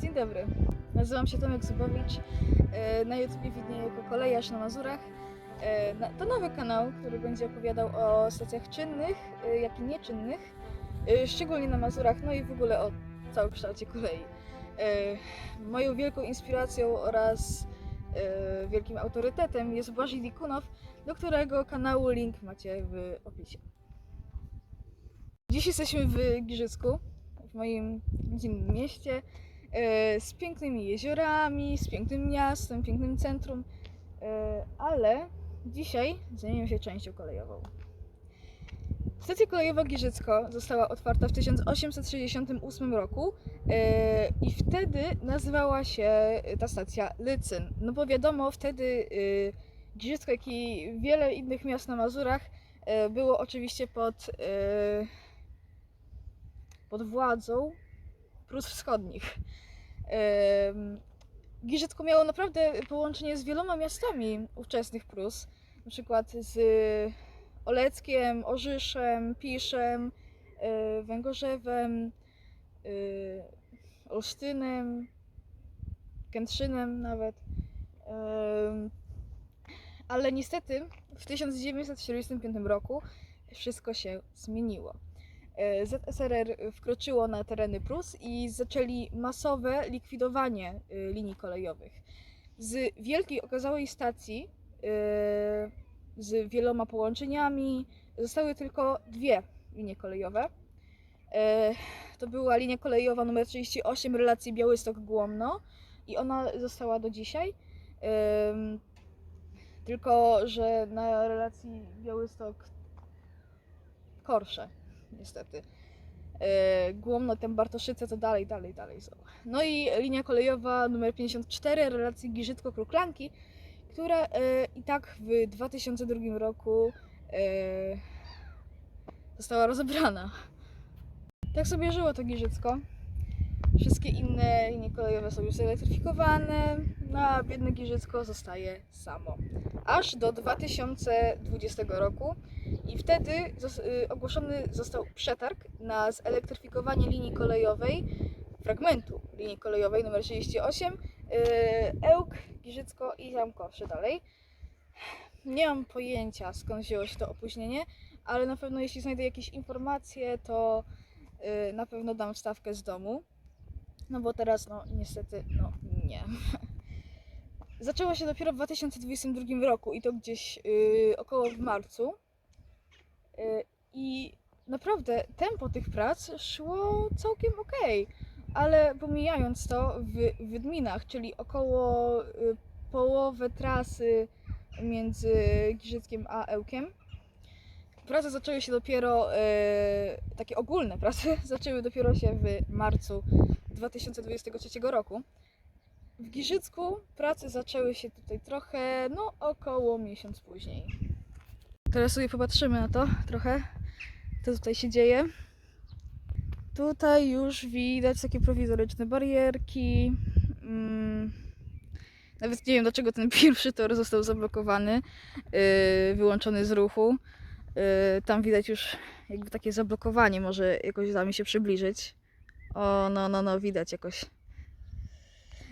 Dzień dobry. Nazywam się Tomek Zubowicz. E, Na YouTubie widnieję jako kolejarz na Mazurach. E, To nowy kanał, który będzie opowiadał o stacjach czynnych, e, jak i nieczynnych, szczególnie na Mazurach, no i w ogóle o całokształcie kolei. E, Moją wielką inspiracją oraz wielkim autorytetem jest Błażej Dikunow, do którego kanału link macie w opisie. Dziś jesteśmy w Giżycku, w moim rodzinnym mieście, z pięknymi jeziorami, z pięknym miastem, pięknym centrum, e, ale dzisiaj zajmiemy się częścią kolejową. Stacja kolejowa Giżycko została otwarta w 1868 roku e, i wtedy nazywała się ta stacja Lycyn. No bo wiadomo, wtedy e, Giżycko, jak i wiele innych miast na Mazurach e, było oczywiście pod, e, pod władzą Prus Wschodnich. Em, Giżycko miało naprawdę połączenie z wieloma miastami ówczesnych Prus, na przykład z Oleckiem, Orzyszem, Piszem, e, Węgorzewem, e, Olsztynem, Kętrzynem nawet. Ale niestety w 1945 roku wszystko się zmieniło. E, ZSRR wkroczyło na tereny Prus i zaczęli masowe likwidowanie e, linii kolejowych. Z wielkiej okazałej stacji e, z wieloma połączeniami zostały tylko dwie linie kolejowe. To była linia kolejowa numer 38 relacji Białystok-Głomno i ona została do dzisiaj. Tylko, że na relacji Białystok Korsze, niestety. E, Głomno, tem Bartoszyce to dalej, dalej, dalej są. No i linia kolejowa numer 54 relacji Giżycko-Kruklanki, która e, i tak w 2002 roku e, została rozebrana. Tak sobie żyło to Giżycko. Wszystkie inne linie kolejowe są już zelektryfikowane, no a biedne Giżycko zostaje samo. Aż do 2020 roku i wtedy y, ogłoszony został przetarg na zelektryfikowanie linii kolejowej, fragmentu linii kolejowej nr 38, y, Ełk, Giżycko i Zamkowsze dalej. Nie mam pojęcia skąd wzięło się to opóźnienie, ale na pewno jeśli znajdę jakieś informacje, to y, na pewno dam wstawkę z domu. No bo teraz, no niestety, no nie. Zaczęło się dopiero w 2022 roku i to gdzieś y, około w marcu. Y, I naprawdę tempo tych prac szło całkiem okej, ale pomijając to w, w Dminach, czyli około y, połowę trasy między Giżyckiem a Ełkiem, prace zaczęły się dopiero, y, takie ogólne prace zaczęły dopiero się w marcu 2023 roku. W Giżycku prace zaczęły się tutaj trochę, no około miesiąc później. Teraz sobie popatrzymy na to trochę, co tutaj się dzieje. Tutaj już widać takie prowizoryczne barierki. Mm. Nawet nie wiem dlaczego ten pierwszy tor został zablokowany, yy, wyłączony z ruchu. Yy, tam widać już jakby takie zablokowanie, może jakoś da mi się przybliżyć. O, no, no, no, widać jakoś.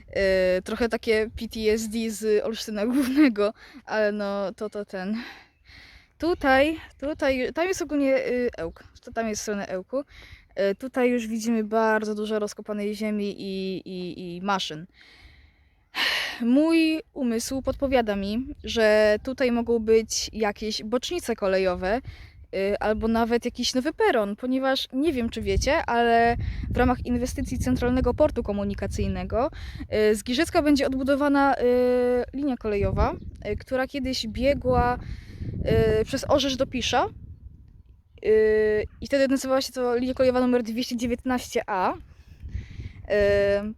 Yy, trochę takie PTSD z Olsztyna Głównego, ale no to to ten. Tutaj, tutaj, tam jest ogólnie yy, Ełk, tam jest strona Ełku. Yy, tutaj już widzimy bardzo dużo rozkopanej ziemi i, i, i maszyn. Mój umysł podpowiada mi, że tutaj mogą być jakieś bocznice kolejowe, yy, albo nawet jakiś nowy peron, ponieważ nie wiem, czy wiecie, ale w ramach inwestycji Centralnego Portu Komunikacyjnego y, z Giżycka będzie odbudowana y, linia kolejowa, y, która kiedyś biegła y, przez Orzysz do Pisza. Y, I wtedy nazywała się to linia kolejowa numer 219A. Y,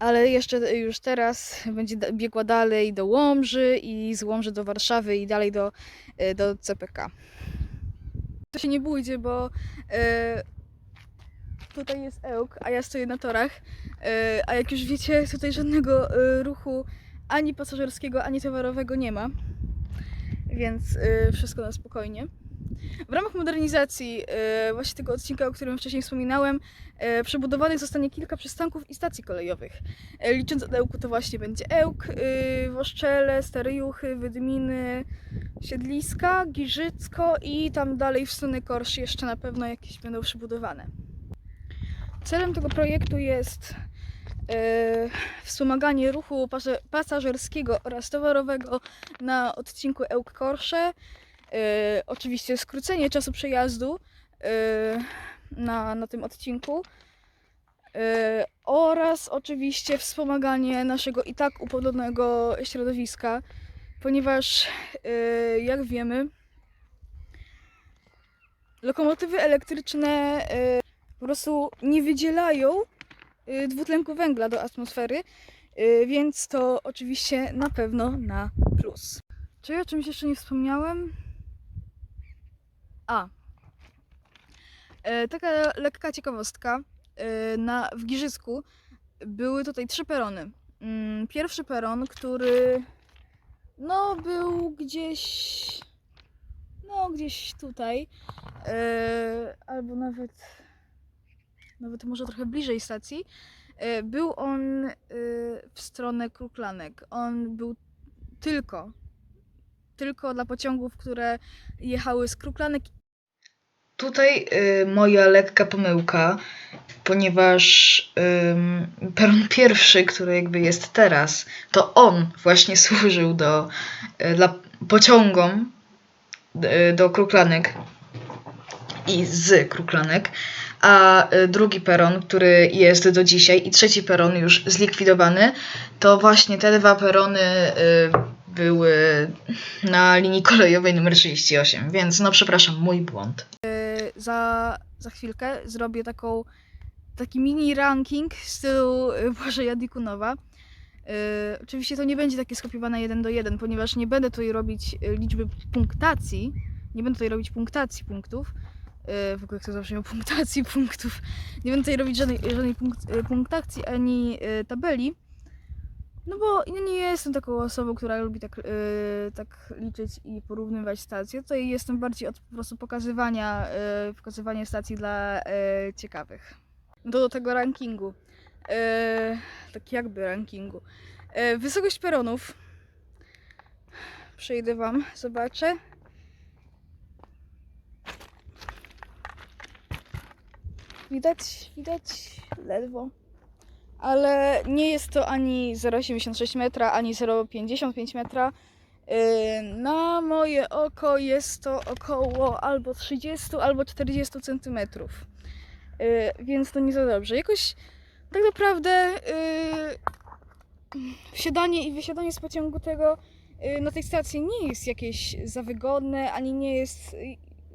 Ale jeszcze już teraz będzie biegła dalej do Łomży i z Łomży do Warszawy i dalej do, y, do CPK. To się nie bójcie, bo y, tutaj jest Ełk, a ja stoję na torach. E, A jak już wiecie, tutaj żadnego ruchu ani pasażerskiego, ani towarowego nie ma. Więc e, wszystko na spokojnie. W ramach modernizacji e, właśnie tego odcinka, o którym wcześniej wspominałem, e, przebudowanych zostanie kilka przystanków i stacji kolejowych. E, licząc od Ełku to właśnie będzie Ełk, e, Woszczele, Stare Juchy, Wydminy, Siedliska, Giżycko i tam dalej w stronę Korsz jeszcze na pewno jakieś będą przebudowane. Celem tego projektu jest wspomaganie ruchu pasażerskiego oraz towarowego na odcinku Ełk-Korsze. E, oczywiście skrócenie czasu przejazdu e, na, na tym odcinku. E, oraz oczywiście wspomaganie naszego i tak upodobnego środowiska, ponieważ e, jak wiemy, lokomotywy elektryczne e, po prostu nie wydzielają e, dwutlenku węgla do atmosfery, e, więc to oczywiście na pewno na plus. Czy o czymś jeszcze nie wspomniałem? A. E, taka lekka ciekawostka. E, na, w Giżycku były tutaj trzy perony. Mm, Pierwszy peron, który no był gdzieś no gdzieś tutaj e, albo nawet nawet może trochę bliżej stacji e, był on e, w stronę Kruklanek. On był tylko tylko dla pociągów, które jechały z Kruklanek Tutaj y, moja lekka pomyłka, ponieważ ym, peron pierwszy, który jakby jest teraz, to on właśnie służył do, y, dla pociągom y, do Kruklanek i z Kruklanek, a y, drugi peron, który jest do dzisiaj i trzeci peron już zlikwidowany, to właśnie te dwa perony y, były na linii kolejowej numer 38, więc no przepraszam, mój błąd. za, za chwilkę zrobię taką, taki mini ranking w stylu y, Błażeja Dikunowa. Y, oczywiście to nie będzie takie skopiowane jeden do jeden, ponieważ nie będę tutaj robić y, liczby punktacji, nie będę tutaj robić punktacji punktów, y, w ogóle kto zawsze miał punktacji punktów, nie będę tutaj robić żadnej, żadnej punkt, y, punktacji ani y, tabeli, no bo ja nie jestem taką osobą, która lubi tak, y, tak liczyć i porównywać stacje. Tutaj jestem bardziej od po prostu pokazywania, y, pokazywania stacji dla y, ciekawych. Do, do tego rankingu. Y, tak jakby rankingu. Y, wysokość peronów. Przejdę wam, zobaczę. Widać, widać ledwo ale nie jest to ani 0,86 metra, ani 0,55 metra. Yy, Na moje oko jest to około albo 30, albo 40 centymetrów. Yy, Więc to nie za dobrze. Jakoś tak naprawdę yy, wsiadanie i wysiadanie z pociągu tego na tej stacji nie jest jakieś za wygodne, ani nie jest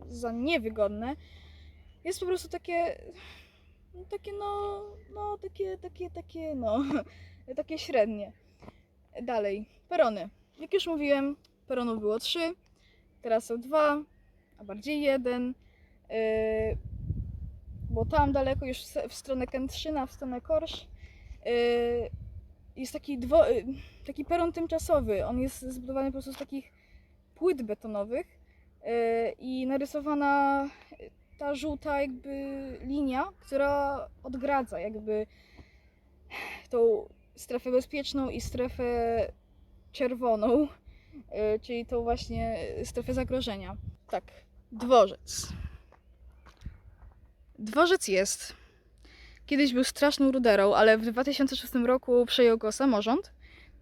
za niewygodne. Jest po prostu takie no takie no, no takie, takie, takie, no, takie średnie. Dalej, perony. Jak już mówiłem, peronów było trzy, teraz są dwa, a bardziej jeden. Yy, bo tam daleko już w- stronę Kętrzyna, w stronę Korsz, yy, jest taki, dwo, yy, taki peron tymczasowy. On jest zbudowany po prostu z takich płyt betonowych yy, i narysowana ta żółta jakby linia, która odgradza jakby tą strefę bezpieczną i strefę czerwoną, y, czyli tą właśnie strefę zagrożenia. Tak, dworzec. Dworzec jest. Kiedyś był straszną ruderą, ale w 2006 roku przejął go samorząd.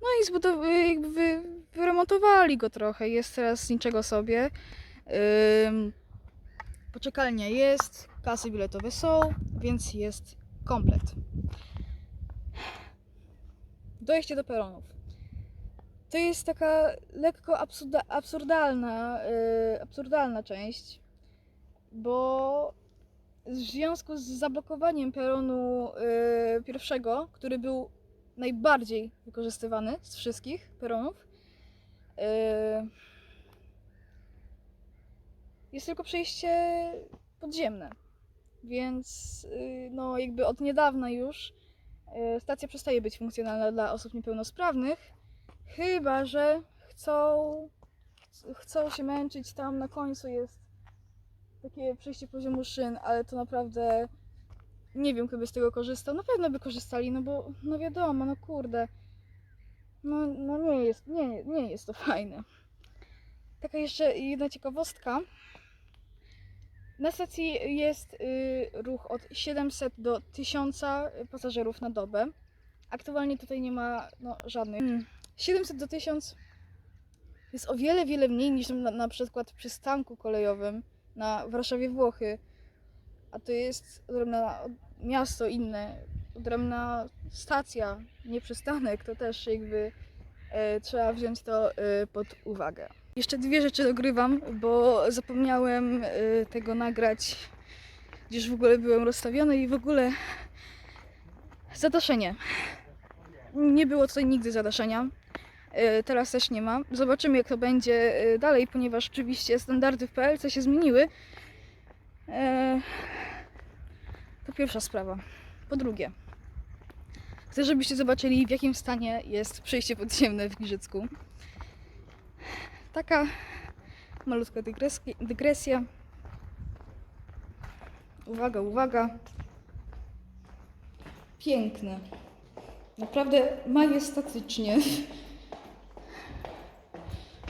No i zbudow- jakby wy- wyremontowali go trochę. Jest teraz niczego sobie. Ym, Poczekalnia jest, kasy biletowe są, więc jest komplet. Dojście do peronów. To jest taka lekko absurda, absurdalna, yy, absurdalna część, bo w związku z zablokowaniem peronu yy, pierwszego, który był najbardziej wykorzystywany z wszystkich peronów, yy, jest tylko przejście podziemne. Więc y, no jakby od niedawna już y, stacja przestaje być funkcjonalna dla osób niepełnosprawnych, chyba że chcą, chcą się męczyć tam na końcu jest takie przejście poziomu szyn, ale to naprawdę nie wiem, kto by z tego korzystał. Na pewno by korzystali, no bo no wiadomo, no kurde. No, no nie jest, nie, nie jest to fajne. Taka jeszcze jedna ciekawostka. Na stacji jest y, ruch od 700 do 1000 pasażerów na dobę. Aktualnie tutaj nie ma no, żadnych. Hmm. 700 do 1000 jest o wiele, wiele mniej niż na, na przykład przystanku kolejowym na Warszawie Włochy. A to jest odrębne miasto inne, odrębna stacja, nie przystanek. To też jakby e, trzeba wziąć to e, pod uwagę. Jeszcze dwie rzeczy dogrywam, bo zapomniałem e, tego nagrać, gdzież w ogóle byłem rozstawiony i w ogóle zadaszenie. Nie było tutaj nigdy zadaszenia. E, Teraz też nie ma. Zobaczymy, jak to będzie e, dalej, ponieważ oczywiście standardy w PLC się zmieniły. To pierwsza sprawa. Po drugie, chcę, żebyście zobaczyli, w jakim stanie jest przejście podziemne w Giżycku. Taka malutka dygresja. Uwaga, uwaga. Piękne. Naprawdę majestatycznie.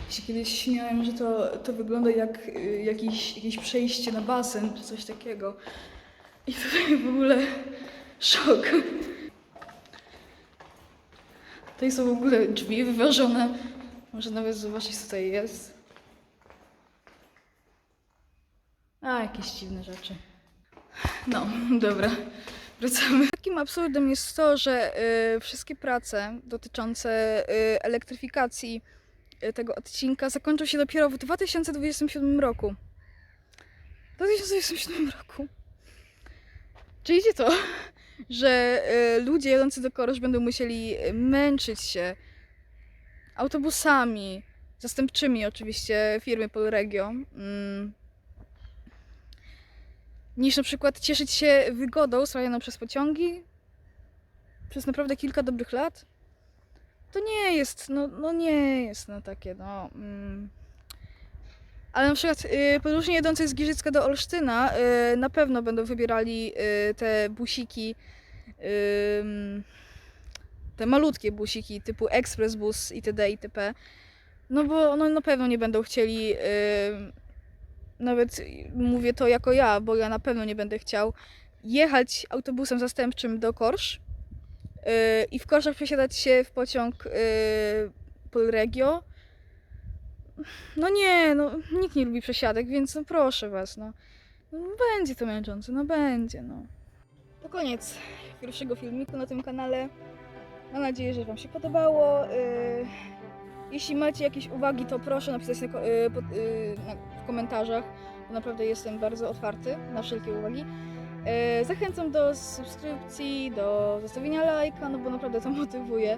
Się kiedyś śmiałem, że to, to wygląda jak y, jakieś, jakieś przejście na basen czy coś takiego. I tutaj w ogóle szok. Tutaj są w ogóle drzwi wyważone. Może nawet zobaczyć, co tutaj jest. A, jakieś dziwne rzeczy. No, dobra. Wracamy. Takim absurdem jest to, że y, wszystkie prace dotyczące y, elektryfikacji y, tego odcinka zakończą się dopiero w 2027 roku. W 2027 roku. Czy idzie to, że y, ludzie jadący do Korosz będą musieli y, męczyć się autobusami, zastępczymi oczywiście firmy Polregio, mm, niż na przykład cieszyć się wygodą sprawianą przez pociągi przez naprawdę kilka dobrych lat. To nie jest, no, no nie jest no takie, no. Mm. Ale na przykład y, podróżni jadący z Giżycka do Olsztyna y, na pewno będą wybierali y, te busiki, ym, te malutkie busiki typu Express Bus itd. itp. No bo no, na pewno nie będą chcieli, ym, nawet mówię to jako ja, bo ja na pewno nie będę chciał jechać autobusem zastępczym do Korsz yy, i w Korszach przesiadać się w pociąg yy, Polregio. No nie, no nikt nie lubi przesiadek, więc no proszę was, no. no będzie to męczące, no będzie, no. To koniec pierwszego filmiku na tym kanale. Mam nadzieję, że wam się podobało. Yy, jeśli macie jakieś uwagi, to proszę napisać yy, na, w komentarzach, naprawdę jestem bardzo otwarty na wszelkie uwagi. Zachęcam do subskrypcji, do zostawienia lajka, no bo naprawdę to motywuje.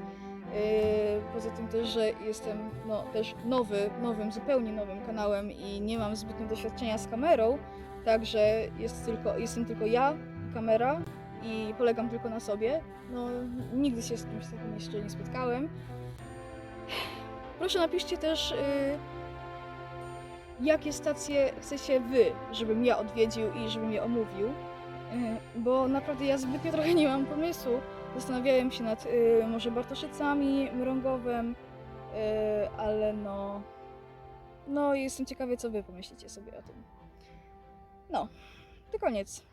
Poza tym też, że jestem no, też nowy, nowym, zupełnie nowym kanałem i nie mam zbytnio doświadczenia z kamerą, także jest tylko, jestem tylko ja kamera i polegam tylko na sobie. No, nigdy się z czymś takim jeszcze nie spotkałem. Proszę napiszcie też, y, jakie stacje chcecie wy, żebym ja odwiedził i żebym je omówił. Y, bo naprawdę ja zbytnio trochę nie mam pomysłu. Zastanawiałem się nad y, może Bartoszycami, Mrągowem, y, ale no. No, jestem ciekawy, co wy pomyślicie sobie o tym. No, to koniec.